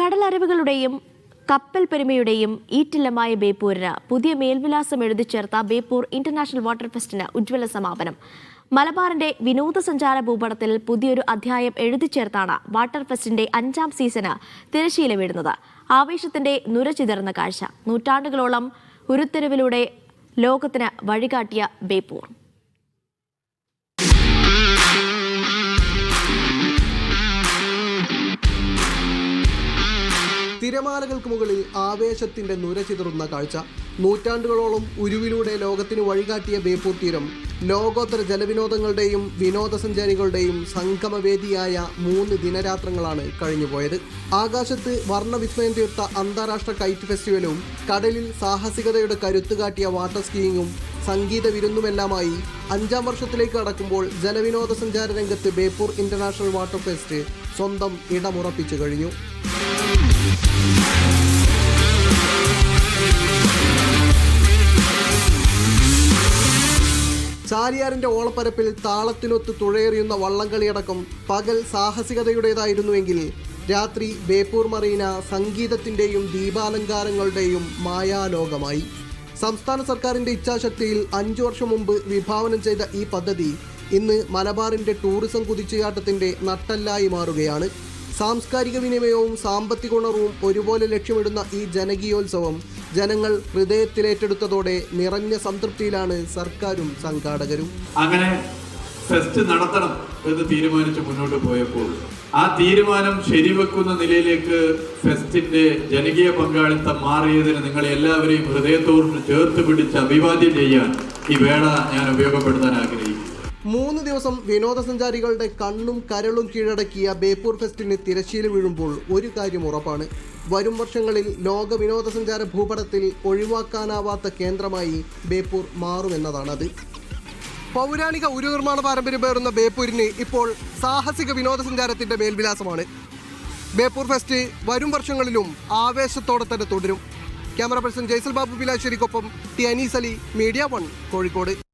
കടലറിവുകളുടെയും കപ്പൽ പെരുമയുടെയും ഈറ്റില്ലമായ ബേപ്പൂരിന് പുതിയ മേൽവിലാസം എഴുതി ചേർത്ത ബേപ്പൂർ ഇന്റർനാഷണൽ വാട്ടർ ഫെസ്റ്റിന് ഉജ്ജ്വല സമാപനം. മലബാറിന്റെ വിനോദസഞ്ചാര ഭൂപടത്തിൽ പുതിയൊരു അധ്യായം എഴുതി ചേർത്താണ് വാട്ടർ ഫെസ്റ്റിന്റെ അഞ്ചാം സീസണ് തിരശ്ശീല വീഴുന്നത് ആവേശത്തിന്റെ നുരചിതർന്ന കാഴ്ച. നൂറ്റാണ്ടുകളോളം ഉരുത്തിരിവിലൂടെ ലോകത്തിന് വഴികാട്ടിയ ബേപ്പൂർ. തിരമാലകൾക്ക് മുകളിൽ ആവേശത്തിന്റെ നുര ചിതറുന്ന കാഴ്ച. നൂറ്റാണ്ടുകളോളം ഉരുവിലൂടെ ലോകത്തിന് വഴികാട്ടിയ ബേപ്പൂർ തീരം ലോകോത്തര ജലവിനോദങ്ങളുടെയും വിനോദസഞ്ചാരികളുടെയും സംഗമവേദിയായ മൂന്ന് ദിനരാത്രങ്ങളാണ് കഴിഞ്ഞുപോയത്. ആകാശത്ത് വർണവിസ്മയം തീർത്ത അന്താരാഷ്ട്ര കൈറ്റ് ഫെസ്റ്റിവലും കടലിൽ സാഹസികതയുടെ കരുത്ത് കാട്ടിയ വാട്ടർ സ്കീയിങ്ങും സംഗീത വിരുന്നുമെല്ലാമായി അഞ്ചാം വർഷത്തിലേക്ക് കടക്കുമ്പോൾ ജലവിനോദസഞ്ചാര രംഗത്ത് ബേപ്പൂർ ഇന്റർനാഷണൽ വാട്ടർ ഫെസ്റ്റ് സ്വന്തം ഇടമുറപ്പിച്ചു കഴിഞ്ഞു. ചാലിയാറിന്റെ ഓളപ്പരപ്പിൽ താളത്തിനൊത്ത് തുഴയെറിയുന്ന വള്ളംകളിയടക്കം പകൽ സാഹസികതയുടേതായിരുന്നുവെങ്കിൽ രാത്രി ബേപ്പൂർ മറീന സംഗീതത്തിന്റെയും ദീപാലങ്കാരങ്ങളുടെയും മായാലോകമായി. സംസ്ഥാന സർക്കാരിന്റെ ഇച്ഛാശക്തിയിൽ അഞ്ചു വർഷം മുമ്പ് വിഭാവനം ചെയ്ത ഈ പദ്ധതി ഇന്ന് മലബാറിന്റെ ടൂറിസം കുതിച്ചുചാട്ടത്തിന്റെ നട്ടല്ലായി മാറുകയാണ്. സാംസ്കാരിക വിനിമയവും സാമ്പത്തിക ഉണർവും ഒരുപോലെ ലക്ഷ്യമിടുന്ന ഈ ജനകീയോത്സവം ജനങ്ങൾ ഹൃദയത്തിലേറ്റെടുത്തതോടെ നിറഞ്ഞ സംതൃപ്തിയിലാണ് സർക്കാരും സംഘാടകരും. അങ്ങനെ ഫെസ്റ്റ് നടത്തണം എന്ന് തീരുമാനിച്ച് മുന്നോട്ട് പോയപ്പോൾ ആ തീരുമാനം ശരിവെക്കുന്ന നിലയിലേക്ക് ഫെസ്റ്റിന്റെ ജനകീയ പങ്കാളിത്തം മാറിയതിന് നിങ്ങൾ എല്ലാവരെയും ഹൃദയത്തോട് ചേർത്ത് പിടിച്ച് അഭിവാദ്യം ചെയ്യാൻ ഈ വേള ഞാൻ ഉപയോഗപ്പെടുത്താൻ ആഗ്രഹിക്കുന്നു. മൂന്ന് ദിവസം വിനോദസഞ്ചാരികളുടെ കണ്ണും കരളും കീഴടക്കിയ ബേപ്പൂർ ഫെസ്റ്റിന് തിരശ്ശീല വീഴുമ്പോൾ ഒരു കാര്യം ഉറപ്പാണ്. വരും വർഷങ്ങളിൽ ലോക വിനോദസഞ്ചാര ഭൂപടത്തിൽ ഒഴിവാക്കാനാവാത്ത കേന്ദ്രമായി ബേപ്പൂർ മാറുമെന്നതാണത്. പൗരാണിക ഉരുനിർമ്മാണ പാരമ്പര്യം പേറുന്ന ബേപ്പൂരിന് ഇപ്പോൾ സാഹസിക വിനോദസഞ്ചാരത്തിന്റെ മേൽവിലാസമാണ്. ബേപ്പൂർ ഫെസ്റ്റ് വരും വർഷങ്ങളിലും ആവേശത്തോടെ തന്നെ തുടരും. Camera person Jaisal Babu പിലാശ്ശേരിക്കൊപ്പം T Anees Ali Media One Kozhikode.